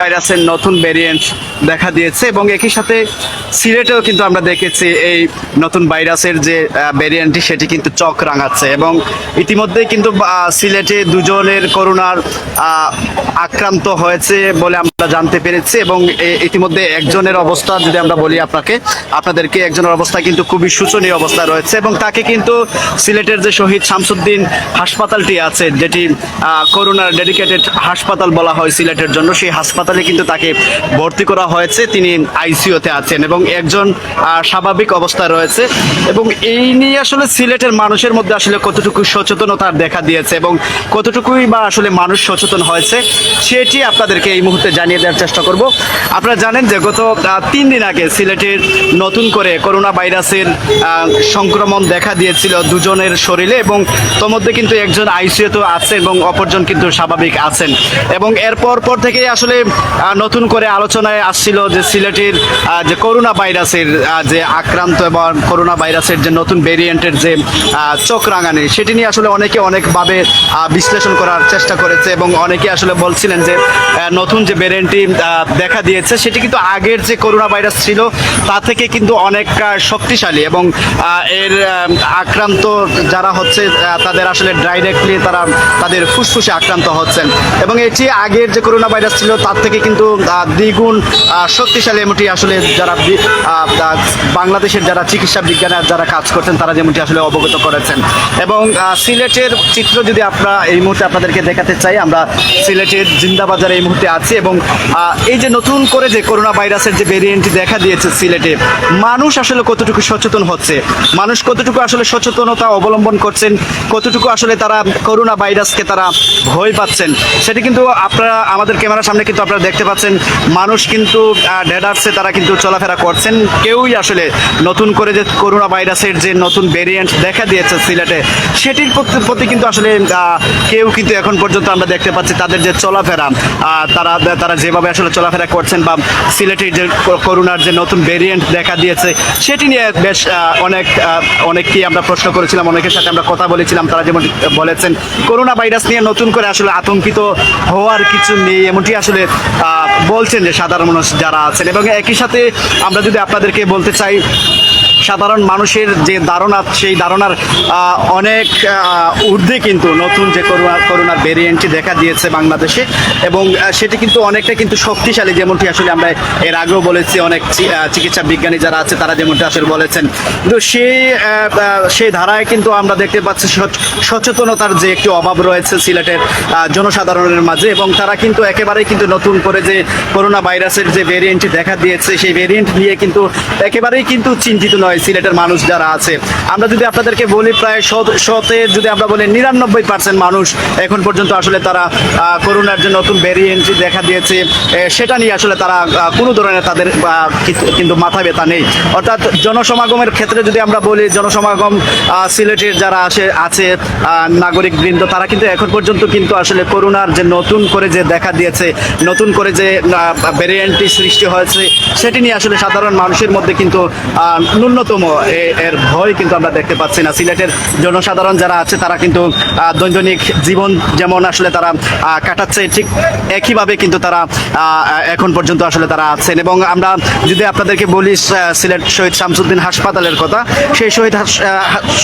ভাইরাসের নতুন ভেরিয়েন্ট দেখা দিয়েছে এবং একই সাথে সিলেটেও কিন্তু আমরা দেখেছি এই নতুন ভাইরাসের যে ভেরিয়েন্টটি সেটি কিন্তু চক রাঙাচ্ছে এবং ইতিমধ্যে কিন্তু সিলেটে দুজনের করোনার আক্রান্ত হয়েছে বলে আমরা জানতে পেরেছি এবং ইতিমধ্যে একজনের অবস্থা যদি আমরা বলি আপনাকে, আপনাদেরকে একজনের অবস্থা কিন্তু খুবই শোচনীয় অবস্থা রয়েছে এবং তাকে কিন্তু সিলেটের যে শহীদ শামসুদ্দিন হাসপাতালটি আছে, যেটি করোনার ডেডিকেটেড হাসপাতাল বলা হয় সিলেটের জন্য, সেই হাসপাতালে কিন্তু তাকে ভর্তি করা হয়েছে। তিনি আইসিইউতে আছেন এবং একজন স্বাভাবিক অবস্থা রয়েছে এবং এই নিয়ে আসলে সিলেটের মানুষের মধ্যে আসলে কতটুকু সচেতনতা দেখা দিয়েছে এবং কতটুকুই বা আসলে মানুষ সচেতন হয়েছে, সেটি আপনাদেরকে এই মুহূর্তে জানিয়ে দেওয়ার চেষ্টা করব। আপনারা জানেন যে গত তিন দিন আগে সিলেটের নতুন করে করোনা ভাইরাসের সংক্রমণ দেখা দিয়েছিল দুজনের শরীরে এবং তোর মধ্যে কিন্তু একজন আইসিইউতে আছে এবং অপরজন কিন্তু স্বাভাবিক আছেন এবং এরপর পর থেকে আসলে নতুন করে আলোচনায় আসছিল যে সিলেটের যে করোনা ভাইরাসের যে আক্রান্ত এবং করোনা ভাইরাসের যে নতুন ভেরিয়েন্টের যে চোখ রাঙানি, সেটি নিয়ে আসলে অনেকে অনেকভাবে বিশ্লেষণ করার চেষ্টা করেছে এবং অনেকে আসলে বলছিলেন যে নতুন যে ভেরিয়েন্টটি দেখা দিয়েছে, সেটি কিন্তু আগের যে করোনা ভাইরাস ছিল, তা থেকে কিন্তু অনেক শক্তিশালী এবং এর আক্রান্ত যারা হচ্ছে তাদের আসলে ডাইরেক্টলি তারা তাদের ফুসফুসে আক্রান্ত হচ্ছেন এবং এটি আগের যে করোনা ভাইরাস ছিল, তার থেকে কিন্তু দ্বিগুণ শক্তিশালী এমনটি আসলে যারা বাংলাদেশের যারা চিকিৎসা বিজ্ঞানের যারা কাজ করছেন, তারা যেমনটি আসলে অবগত করেছেন। এবং সিলেটের চিত্র যদি আমরা এই মুহূর্তে আপনাদেরকে দেখাতে চাই, আমরা সিলেটের জিন্দাবাজারে এই মুহূর্তে আছি এবং এই যে নতুন করে যে করোনা ভাইরাসের যে ভেরিয়েন্টটি দেখা দিয়েছে সিলেটে, মানুষ আসলে কতটুকু সচেতন হচ্ছে? মানুষ কতটুকু আসলে সচেতনতা অবলম্বন করছেন? কতটুকু আসলে তারা করোনা ভাইরাসকে তারা ভয় পাচ্ছেন? সেটি কিন্তু আপনারা, আমাদের ক্যামেরার সামনে কিন্তু আপনারা দেখতে পাচ্ছেন, মানুষ কিন্তু ডেডার্সে তারা কিন্তু চলাফেরা করছেন। কেউই আসলে নতুন করে যে করোনা ভাইরাসের যে নতুন ভেরিয়েন্ট দেখা দিয়েছে সিলেটে, সেটির প্রতি কিন্তু আসলে কেউ কিন্তু এখন পর্যন্ত আমরা দেখতে পাচ্ছি তাদের যে চলাফেরা তারা তারা যেভাবে আসলে চলাফেরা করছেন বা সিলেটের যে করোনার যে নতুন ভেরিয়েন্ট দেখা দিয়েছে, সেটি নিয়ে বেশ অনেক অনেককেই আমরা প্রশ্ন করেছিলাম, অনেকের সাথে আমরা কথা বলেছিলাম, তারা যেমন বলেছেন করোনা ভাইরাস নিয়ে নতুন করে আসলে আতঙ্কিত হওয়ার কিছু নেই, এমনটি আসলে বলছেন যে সাধারণ মানুষ যারা আছেন এবং একই সাথে আমরা যদি আপনাদেরকে বলতে চাই সাধারণ মানুষের যে ধারণা, সেই ধারণার অনেক ঊর্ধ্বে কিন্তু নতুন যে করোনা, করোনার ভেরিয়েন্টটি দেখা দিয়েছে বাংলাদেশে এবং সেটি কিন্তু অনেকটা কিন্তু শক্তিশালী যেমনটি আসলে আমরা এর আগেও বলেছি, অনেক চিকিৎসা বিজ্ঞানী যারা আছে তারা যেমনটি আসলে বলেছেন। কিন্তু সেই সেই ধারায় কিন্তু আমরা দেখতে পাচ্ছি সচ- সচেতনতার যে একটি অভাব রয়েছে সিলেটের জনসাধারণের মাঝে এবং তারা কিন্তু একেবারেই কিন্তু নতুন করে যে করোনা ভাইরাসের যে ভেরিয়েন্টটি দেখা দিয়েছে, সেই ভেরিয়েন্ট নিয়ে কিন্তু একেবারেই কিন্তু চিন্তিত নয়। সিলেটের মানুষ যারা আছে। আমরা যদি আপনাদেরকে বলি প্রায় শত- শতের যদি আমরা বলি নিরানব্বই পার্সেন্ট মানুষ এখন পর্যন্ত আসলে তারা করোনার যে নতুন ভেরিয়েন্ট দেখা দিয়েছে সেটা নিয়ে আসলে তারা কোনো ধরনের তাদের কিন্তু মাথা ব্যথা নেই। অর্থাৎ জনসমাগমের ক্ষেত্রে যদি আমরা বলি জনসমাগম সিলেটের যারা আসে আছে নাগরিক বৃন্দ তারা কিন্তু এখন পর্যন্ত কিন্তু আসলে করোনার যে নতুন করে যে দেখা দিয়েছে নতুন করে যে ভেরিয়েন্টটি সৃষ্টি হয়েছে সেটি নিয়ে আসলে সাধারণ মানুষের মধ্যে কিন্তু আহ, ন্যূনতম এর ভয় কিন্তু আমরা দেখতে পাচ্ছি না। সিলেটের জনসাধারণ যারা আছে, তারা কিন্তু দৈনন্দিন জীবন যেমন আসলে তারা কাটাচ্ছে, ঠিক একইভাবে কিন্তু তারা এখন পর্যন্ত আসলে তারা আছেন। এবং আমরা যদি আপনাদেরকে বলি সিলেট শহীদ শামসুদ্দিন হাসপাতালের কথা, সেই শহীদ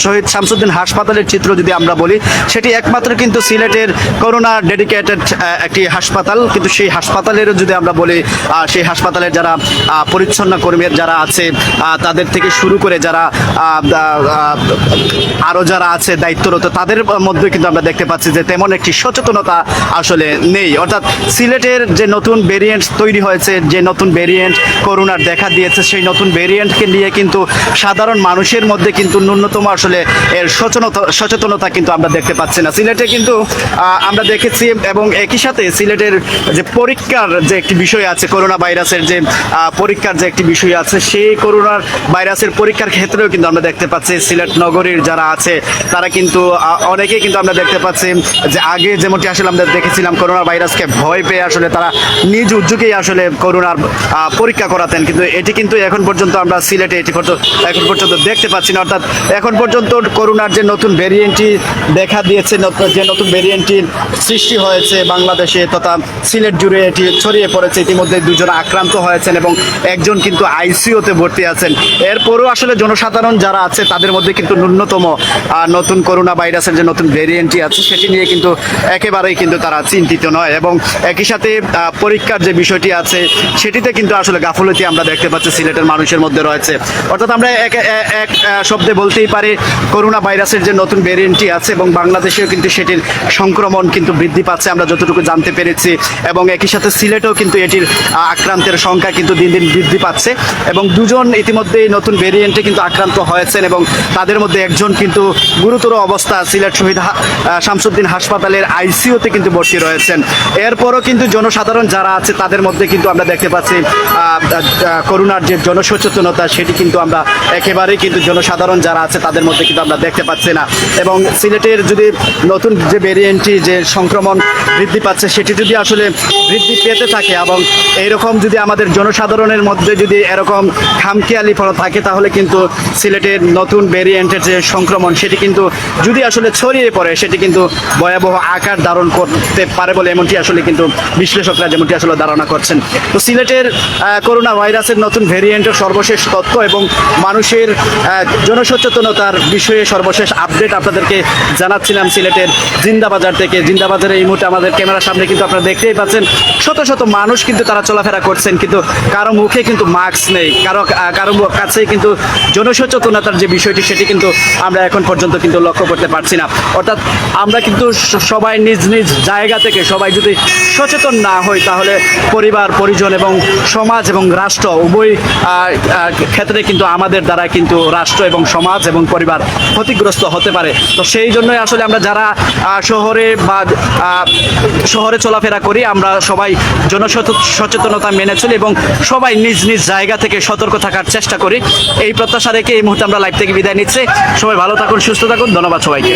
শহীদ শামসুদ্দিন হাসপাতালের চিত্র যদি আমরা বলি, সেটি একমাত্র কিন্তু সিলেটের করোনা ডেডিকেটেড একটি হাসপাতাল। কিন্তু সেই হাসপাতালেরও যদি আমরা বলি সেই হাসপাতালের যারা পরিচ্ছন্ন কর্মীর যারা আছে তাদের থেকে শুরু করে যারা আহ, আহ, আরও যারা আছে দায়িত্বরত তাদের মধ্যে কিন্তু আমরা দেখতে পাচ্ছি যে তেমন একটি সচেতনতা আসলে নেই। অর্থাৎ সিলেটের যে নতুন ভেরিয়েন্ট তৈরি হয়েছে যে নতুন ভেরিয়েন্ট করোনার দেখা দিয়েছে সেই নতুন ভেরিয়েন্টকে নিয়ে কিন্তু সাধারণ মানুষের মধ্যে কিন্তু ন্যূনতম আসলে এর সচেতনতা সচেতনতা কিন্তু আমরা দেখতে পাচ্ছি না। সিলেটে কিন্তু আমরা দেখেছি এবং একই সাথে সিলেটের যে পরীক্ষার যে একটি বিষয় আছে করোনা ভাইরাসের যে পরীক্ষার যে একটি বিষয় আছে সেই করোনার ভাইরাসের মানুষের পরীক্ষার ক্ষেত্রেও কিন্তু আমরা দেখতে পাচ্ছি সিলেট নগরীর যারা আছে, তারা কিন্তু অনেকেই কিন্তু আমরা দেখতে পাচ্ছি যে আগে যেমনটি আসলে আমরা দেখেছিলাম করোনা ভাইরাসকে ভয় পেয়ে আসলে তারা নিজ উদ্যোগেই আসলে করোনার পরীক্ষা করাতেন। কিন্তু এটি কিন্তু এখন পর্যন্ত আমরা সিলেটে এটি এখন পর্যন্ত দেখতে পাচ্ছি না। অর্থাৎ এখন পর্যন্ত করোনার যে নতুন ভেরিয়েন্টটি দেখা দিয়েছে যে নতুন ভেরিয়েন্টটি সৃষ্টি হয়েছে বাংলাদেশে তথা সিলেট জুড়ে এটি ছড়িয়ে পড়েছে। ইতিমধ্যে দুজন আক্রান্ত হয়েছেন এবং একজন কিন্তু আইসিইউতে ভর্তি আছেন। এরপরও আসলে জনসাধারণ যারা আছে, তাদের মধ্যে কিন্তু ন্যূনতম নতুন করোনা ভাইরাসের যে নতুন ভেরিয়েন্টটি আছে, সেটি নিয়ে কিন্তু একেবারেই কিন্তু তারা চিন্তিত নয় এবং একই সাথে পরীক্ষার যে বিষয়টি আছে, সেটিতে কিন্তু আসলে গাফলতি আমরা দেখতে পাচ্ছি, সিলেটের মানুষের মধ্যে রয়েছে। অর্থাৎ আমরা এক- এক শব্দে বলতেই পারি, করোনা ভাইরাসের যে নতুন ভেরিয়েন্টটি আছে এবং বাংলাদেশেও কিন্তু সেটির সংক্রমণ কিন্তু বৃদ্ধি পাচ্ছে, আমরা যতটুকু জানতে পেরেছি এবং একই সাথে সিলেটেও কিন্তু এটির আক্রান্তের সংখ্যা কিন্তু দিন দিন বৃদ্ধি পাচ্ছে এবং দুজন ইতিমধ্যেই নতুন ভেরিয়েন্টে কিন্তু আক্রান্ত হয়েছেন এবং তাদের মধ্যে একজন কিন্তু গুরুতর অবস্থা সিলেট শহীদ শামসুদ্দিন হাসপাতালের আইসিইউতে কিন্তু ভর্তি রয়েছেন। এরপরও কিন্তু জনসাধারণ যারা আছে তাদের মধ্যে কিন্তু আমরা দেখতে পাচ্ছি করোনার যে জনসচেতনতা সেটি কিন্তু আমরা একেবারেই কিন্তু জনসাধারণ যারা আছে তাদের মধ্যে কিন্তু আমরা দেখতে পাচ্ছি না। এবং সিলেটের যদি নতুন যে ভেরিয়েন্টটি যে সংক্রমণ বৃদ্ধি পাচ্ছে সেটি যদি আসলে বৃদ্ধি পেতে থাকে এবং এইরকম যদি আমাদের জনসাধারণের মধ্যে যদি এরকম খামখেয়ালি ফল থাকে তাহলে কিন্তু সিলেটের নতুন ভেরিয়েন্টের যে সংক্রমণ, সেটি কিন্তু যদি আসলে ছড়িয়ে পড়ে, সেটি কিন্তু ভয়াবহ আকার ধারণ করতে পারে বলে এমনটি আসলে কিন্তু বিশ্লেষকরা যেমনটি আসলে ধারণা করছেন। তো সিলেটের করোনা ভাইরাসের নতুন ভেরিয়েন্টের সর্বশেষ তথ্য এবং মানুষের জনসচেতনতার বিষয়ে সর্বশেষ আপডেট আপনাদেরকে জানাচ্ছিলাম সিলেটের জিন্দাবাজার থেকে। জিন্দাবাজারে এই মুহূর্তে আমাদের ক্যামেরার সামনে কিন্তু আপনারা দেখতেই পাচ্ছেন, শত শত মানুষ কিন্তু তারা চলাফেরা করছেন, কিন্তু কারও মুখে কিন্তু মাস্ক নেই, কারও কারও মু- কাছে কিন্তু জনসচেতনতার যে বিষয়টি, সেটি কিন্তু আমরা এখন পর্যন্ত কিন্তু লক্ষ্য করতে পারছি না। অর্থাৎ আমরা কিন্তু সবাই নিজ নিজ জায়গা থেকে সবাই যদি সচেতন না হই, তাহলে পরিবার, পরিজন এবং সমাজ এবং রাষ্ট্র উভয় ক্ষেত্রে কিন্তু আমাদের দ্বারা কিন্তু রাষ্ট্র এবং সমাজ এবং পরিবার ক্ষতিগ্রস্ত হতে পারে। তো সেই জন্যই আসলে আমরা যারা শহরে বা শহরে চলাফেরা করি, আমরা সবাই জনসচেতনতা মেনে চলি এবং সবাই নিজ নিজ জায়গা থেকে সতর্ক থাকার চেষ্টা করি। এই প্রত্যাশা রেখে এই মুহূর্তে আমরা লাইভ থেকে বিদায় নিচ্ছি। সবাই ভালো থাকুন, সুস্থ থাকুন, ধন্যবাদ সবাইকে।